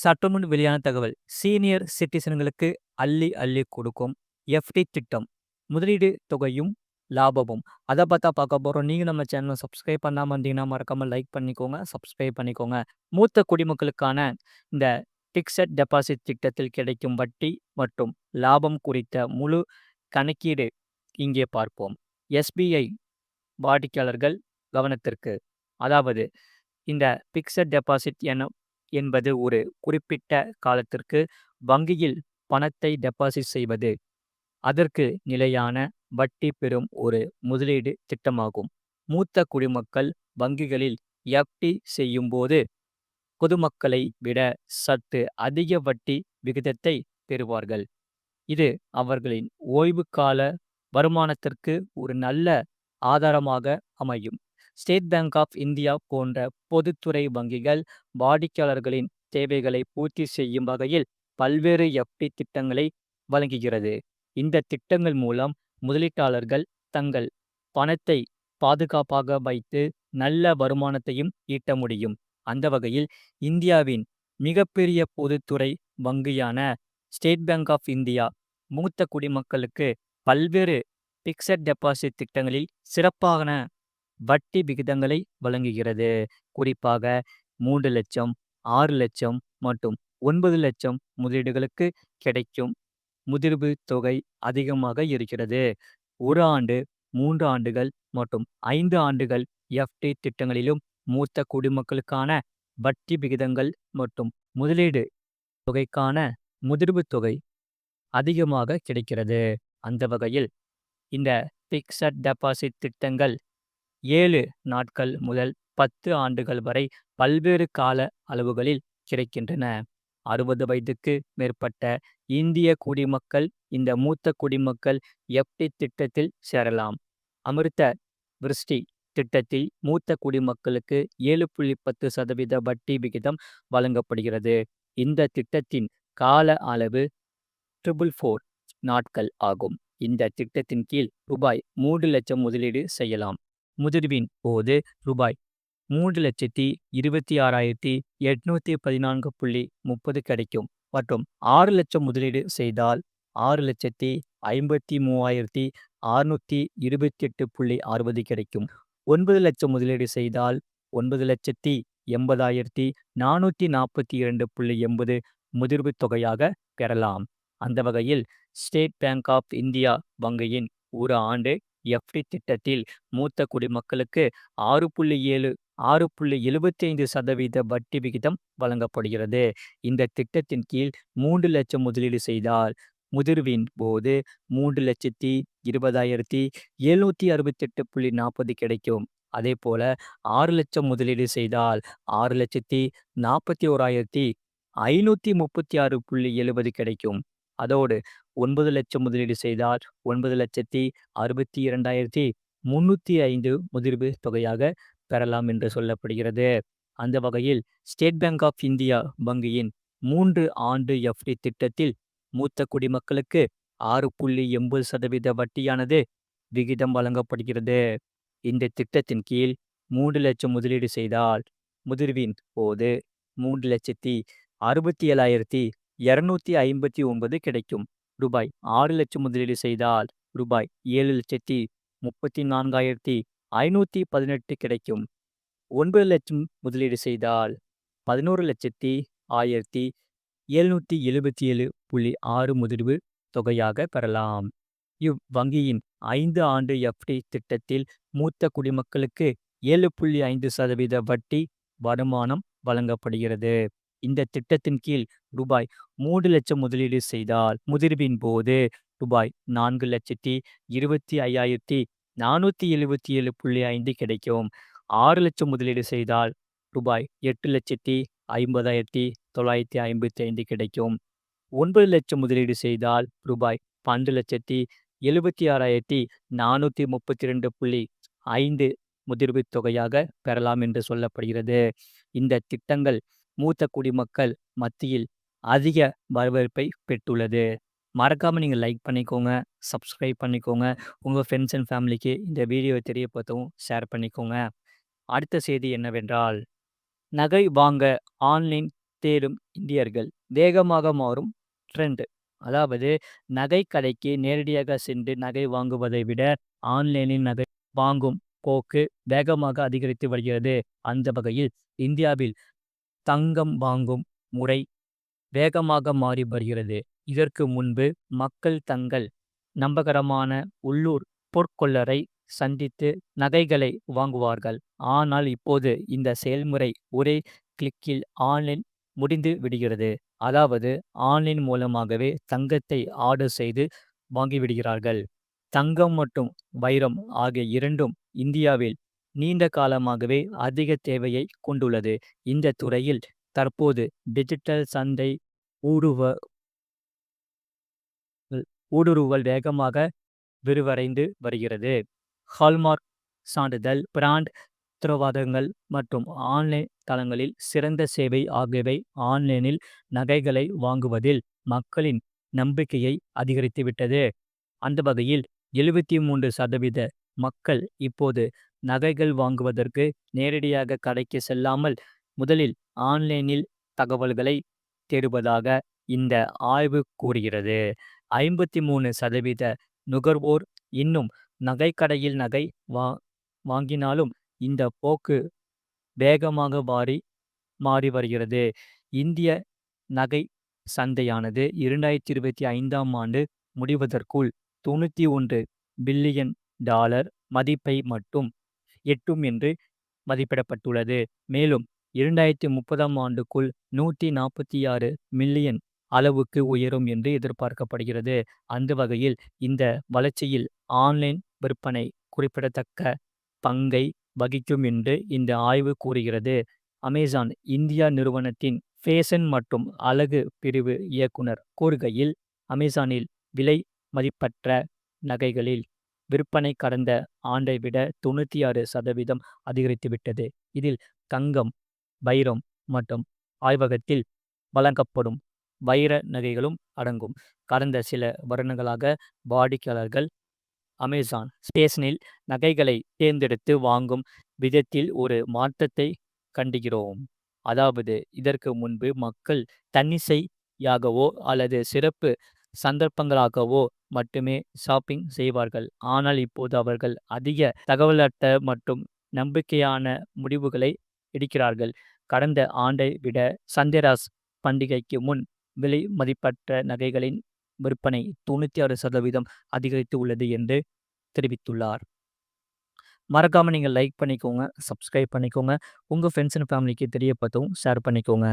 சற்றுமுன் வெளியான தகவல். சீனியர் சிட்டிசன்களுக்கு அள்ளி அள்ளி கொடுக்கும் எஃப்டி திட்டம். முதலீடு தொகையும் லாபமும். அதை பார்த்தா பார்க்க போகிறோம் நீங்கள் நம்ம சேனலை சப்ஸ்கிரைப் பண்ணாமல் இருந்தீங்கன்னா மறக்காமல் லைக் பண்ணிக்கோங்க சப்ஸ்கிரைப் பண்ணிக்கோங்க. மூத்த குடிமக்களுக்கான இந்த ஃபிக்ஸட் டெபாசிட் திட்டத்தில் கிடைக்கும் வட்டி மற்றும் லாபம் குறித்த முழு கணக்கீடு இங்கே பார்ப்போம். எஸ்பிஐ வாடிக்கையாளர்கள் கவனத்திற்கு. அதாவது இந்த ஃபிக்ஸட் டெபாசிட் என என்பது ஒரு குறிப்பிட்ட காலத்திற்கு வங்கியில் பணத்தை டெபாசிட் செய்வது. அதற்கு நிலையான வட்டி பெறும் ஒரு முதலீடு திட்டமாகும். மூத்த குடிமக்கள் வங்கிகளில் எஃப்டி செய்யும்போது பொதுமக்களை விட சற்று அதிக வட்டி விகிதத்தை பெறுவார்கள். இது அவர்களின் ஓய்வு கால வருமானத்திற்கு ஒரு நல்ல ஆதாரமாக அமையும். ஸ்டேட் பேங்க் ஆஃப் இந்தியா போன்ற பொதுத்துறை வங்கிகள் வாடிக்கையாளர்களின் தேவைகளை பூர்த்தி செய்யும் வகையில் பல்வேறு எஃப்டி திட்டங்களை வழங்குகிறது. இந்த திட்டங்கள் மூலம் முதலீட்டாளர்கள் தங்கள் பணத்தை பாதுகாப்பாக வைத்து நல்ல வருமானத்தையும் ஈட்ட முடியும். அந்த வகையில் இந்தியாவின் மிகப்பெரிய பொதுத்துறை வங்கியான ஸ்டேட் பேங்க் ஆஃப் இந்தியா மூத்த குடிமக்களுக்கு பல்வேறு பிக்சட் டெபாசிட் திட்டங்களில் சிறப்பான வட்டி விகிதங்களை வழங்குகிறது. குறிப்பாக மூன்று லட்சம் ஆறு லட்சம் மற்றும் ஒன்பது லட்சம் முதலீடுகளுக்கு கிடைக்கும் முதிர்வு தொகை அதிகமாக இருக்கிறது. ஒரு ஆண்டு மூன்று ஆண்டுகள் மற்றும் ஐந்து ஆண்டுகள் எஃப்டி திட்டங்களிலும் மூத்த குடிமக்களுக்கான வட்டி விகிதங்கள் மற்றும் முதலீடு தொகைக்கான முதிர்வு தொகை அதிகமாக கிடைக்கிறது. அந்த வகையில் இந்த ஃபிக்ஸட் டெபாசிட் திட்டங்கள் ஏழு நாட்கள் முதல் பத்து ஆண்டுகள் வரை பல்வேறு கால அளவுகளில் கிடைக்கின்றன. அறுபது வயதுக்கு மேற்பட்ட இந்திய குடிமக்கள் இந்த மூத்த குடிமக்கள் எஃப்டி திட்டத்தில் சேரலாம். அமிர்த விருஷ்டி திட்டத்தில் மூத்த குடிமக்களுக்கு ஏழு புள்ளி பத்து சதவீத வட்டி விகிதம் வழங்கப்படுகிறது. இந்த திட்டத்தின் கால அளவு ட்ரிபிள் ஃபோர் நாட்கள் ஆகும். இந்த திட்டத்தின் கீழ் ரூபாய் மூன்று லட்சம் முதலீடு செய்யலாம். முதிர்வின் போது ரூபாய் மூன்று லட்சத்தி இருபத்தி ஆறாயிரத்தி எட்நூத்தி பதினான்கு புள்ளி முப்பது கிடைக்கும். மற்றும் ஆறு லட்சம் முதலீடு செய்தால் ஆறு லட்சத்தி ஐம்பத்தி மூவாயிரத்தி அறுநூத்தி இருபத்தி எட்டு புள்ளி அறுபது கிடைக்கும். ஒன்பது லட்சம் முதலீடு செய்தால் ஒன்பது லட்சத்தி எண்பதாயிரத்தி நானூற்றி நாற்பத்தி இரண்டு புள்ளி எண்பது முதிர்வு தொகையாக பெறலாம். அந்த வகையில் ஸ்டேட் பேங்க் ஆஃப் இந்தியா வங்கியின் ஒரு ஆண்டு எஃப்டி திட்டத்தில் மூத்த குடிமக்களுக்கு ஆறு புள்ளி ஏழு ஆறு புள்ளி எழுபத்தி ஐந்து சதவீத வட்டி விகிதம் வழங்கப்படுகிறது. இந்த திட்டத்தின் கீழ் மூன்று லட்சம் முதலீடு செய்தால் முதிர்வின் போது மூன்று லட்சத்தி இருபதாயிரத்தி எழுநூற்றி அறுபத்தெட்டு புள்ளி நாற்பது கிடைக்கும். அதே போல ஆறு லட்சம் முதலீடு செய்தால் ஆறு லட்சத்தி நாற்பத்தி ஓராயிரத்தி ஐநூற்றி முப்பத்தி ஆறு புள்ளி எழுபது கிடைக்கும். அதோடு ஒன்பது லட்சம் முதலீடு செய்தால் ஒன்பது லட்சத்தி அறுபத்தி இரண்டாயிரத்தி முன்னூற்றி ஐந்து முதிர்வு தொகையாக பெறலாம் என்று சொல்லப்படுகிறது. அந்த வகையில் ஸ்டேட் பேங்க் ஆஃப் இந்தியா வங்கியின் மூன்று ஆண்டு எஃப்டி திட்டத்தில் மூத்த குடிமக்களுக்கு ஆறு புள்ளி எண்பது சதவீத வட்டியானது விகிதம் வழங்கப்படுகிறது. இந்த திட்டத்தின் கீழ் மூன்று லட்சம் முதலீடு செய்தால் முதிர்வின் போது மூன்று லட்சத்தி அறுபத்தி ஏழாயிரத்தி இருநூத்தி ஐம்பத்தி ஒன்பது கிடைக்கும். ரூபாய் ஆறு லட்சம் முதலீடு செய்தால் ரூபாய் ஏழு லட்சத்தி முப்பத்தி நான்காயிரத்தி ஐநூற்றி பதினெட்டு கிடைக்கும். ஒன்பது லட்சம் முதலீடு செய்தால் பதினோரு லட்சத்தி ஆயிரத்தி எழுநூற்றி எழுபத்தி ஏழு புள்ளி ஆறு முதிர்வு தொகையாக பெறலாம். இவ்வங்கியின் ஐந்து ஆண்டு எஃப்டி திட்டத்தில் மூத்த குடிமக்களுக்கு ஏழு புள்ளி ஐந்து சதவீத வட்டி வருமானம் வழங்கப்படுகிறது. இந்த திட்டத்தின் கீழ் ரூபாய் மூன்று லட்சம் முதலீடு செய்தால் முதிர்வின் போது ரூபாய் நான்கு லட்சத்தி இருபத்தி ஐயாயிரத்தி நானூற்றி எழுபத்தி ஏழு புள்ளி ஐந்து கிடைக்கும். ஆறு லட்சம் முதலீடு செய்தால் ரூபாய் எட்டு லட்சத்தி ஐம்பதாயிரத்தி தொள்ளாயிரத்தி ஐம்பத்தி ஐந்து கிடைக்கும். ஒன்பது லட்சம் முதலீடு செய்தால் ரூபாய் பன்னெண்டு லட்சத்தி எழுபத்தி ஆறாயிரத்தி நானூற்றி முப்பத்தி ரெண்டு புள்ளி ஐந்து முதிர்வு தொகையாக பெறலாம் என்று சொல்லப்படுகிறது. இந்த திட்டங்கள் மூத்த குடிமக்கள் மத்தியில் அதிக வரவேற்பை பெற்றுள்ளது. மறக்காமல் நீங்கள் லைக் பண்ணிக்கோங்க சப்ஸ்கிரைப் பண்ணிக்கோங்க. உங்கள் ஃப்ரெண்ட்ஸ் அண்ட் ஃபேமிலிக்கு இந்த வீடியோவை தெரியப்படுத்தவும் ஷேர் பண்ணிக்கோங்க. அடுத்த செய்தி என்னவென்றால் நகை வாங்க ஆன்லைன் தேடும் இந்தியர்கள் வேகமாக மாறும் ட்ரெண்ட் அதாவது நகை கடைக்கு நேரடியாக சென்று நகை வாங்குவதை விட ஆன்லைனில் நகை வாங்கும் போக்கு வேகமாக அதிகரித்து வருகிறது. அந்த வகையில் இந்தியாவில் தங்கம் வாங்கும் முறை வேகமாக மாறி வருகிறது. இதற்கு முன்பு மக்கள் தங்கள் நம்பகரமான உள்ளூர் பொற்கொள்ளரை சந்தித்து நகைகளை வாங்குவார்கள். ஆனால் இப்போது இந்த செயல்முறை ஒரே கிளிக்கில் ஆன்லைன் முடிந்து விடுகிறது. அதாவது ஆன்லைன் மூலமாகவே தங்கத்தை ஆர்டர் செய்து வாங்கிவிடுகிறார்கள். தங்கம் மற்றும் வைரம் ஆகிய இரண்டும் இந்தியாவில் நீண்ட காலமாகவே அதிக தேவையை கொண்டுள்ளது. இந்த துறையில் தற்போது டிஜிட்டல் சந்தை ஊடுவ ஊடுருவல் வேகமாக விரிவடைந்து வருகிறது. ஹால்மார்க் சான்றிதழ் பிராண்ட் உத்தரவாதங்கள் மற்றும் ஆன்லைன் தளங்களில் சிறந்த சேவை ஆகியவை ஆன்லைனில் நகைகளை வாங்குவதில் மக்களின் நம்பிக்கையை அதிகரித்துவிட்டது. அந்த வகையில் எழுபத்தி மூன்று சதவீத மக்கள் இப்போது நகைகள் வாங்குவதற்கு நேரடியாக கடைக்கு செல்லாமல் முதலில் ஆன்லைனில் தகவல்களை தேடுவதாக இந்த ஆய்வு கூறுகிறது. ஐம்பத்தி மூணு சதவீத நுகர்வோர் இன்னும் நகைக்கடையில் நகை வா வாங்கினாலும் இந்த போக்கு வேகமாக மாறி மாறி வருகிறது. இந்திய நகை சந்தையானது இரண்டாயிரத்தி இருபத்தி ஐந்தாம் ஆண்டு முடிவதற்குள் தொண்ணூற்றி ஒன்று பில்லியன் டாலர் மதிப்பை மட்டும் எட்டும் என்று மதிப்பிடப்பட்டுள்ளது. மேலும் இரண்டாயிரத்தி முப்பதாம் ஆண்டுக்குள் நூற்றி நாற்பத்தி ஆறு மில்லியன் அளவுக்கு உயரும் என்று எதிர்பார்க்கப்படுகிறது. அந்த வகையில் இந்த வளர்ச்சியில் ஆன்லைன் விற்பனை குறிப்பிடத்தக்க பங்கை வகிக்கும் என்று இந்த ஆய்வு கூறுகிறது. அமேசான் இந்தியா நிறுவனத்தின் ஃபேஷன் மற்றும் அழகு பிரிவு இயக்குனர் கூறுகையில் அமேசானில் விலை மதிப்பற்ற நகைகளில் விற்பனை கடந்த ஆண்டை விட தொண்ணூற்றி ஆறு சதவீதம் அதிகரித்துவிட்டது இதில் தங்கம் வைரம் மற்றும் ஆய்வகத்தில் வழங்கப்படும் வைர நகைகளும் அடங்கும். கடந்த சில வருடங்களாக வாடிக்கையாளர்கள் அமேசான் ஸ்டேஷனில் நகைகளை தேர்ந்தெடுத்து வாங்கும் விதத்தில் ஒரு மாற்றத்தை கண்டுகிறோம். அதாவது இதற்கு முன்பு மக்கள் தன்னிசையாகவோ அல்லது சிறப்பு சந்தர்ப்பங்களாகவோ மட்டுமே ஷாப்பிங் செய்வார்கள். ஆனால் இப்போது அவர்கள் அதிக தகவலற்ற மற்றும் நம்பிக்கையான முடிவுகளை எடுக்கிறார்கள். கடந்த ஆண்டை விட சந்திராஸ் பண்டிகைக்கு முன் விலை மதிப்பற்ற நகைகளின் விற்பனை தொண்ணூற்றி ஆறு சதவீதம் அதிகரித்து உள்ளது என்று தெரிவித்துள்ளார். மறக்காமல் நீங்கள் லைக் பண்ணிக்கோங்க சப்ஸ்கிரைப் பண்ணிக்கோங்க. உங்கள் ஃப்ரெண்ட்ஸ் அண்ட் ஃபேமிலிக்கு தெரியப்பட்டவும் ஷேர் பண்ணிக்கோங்க.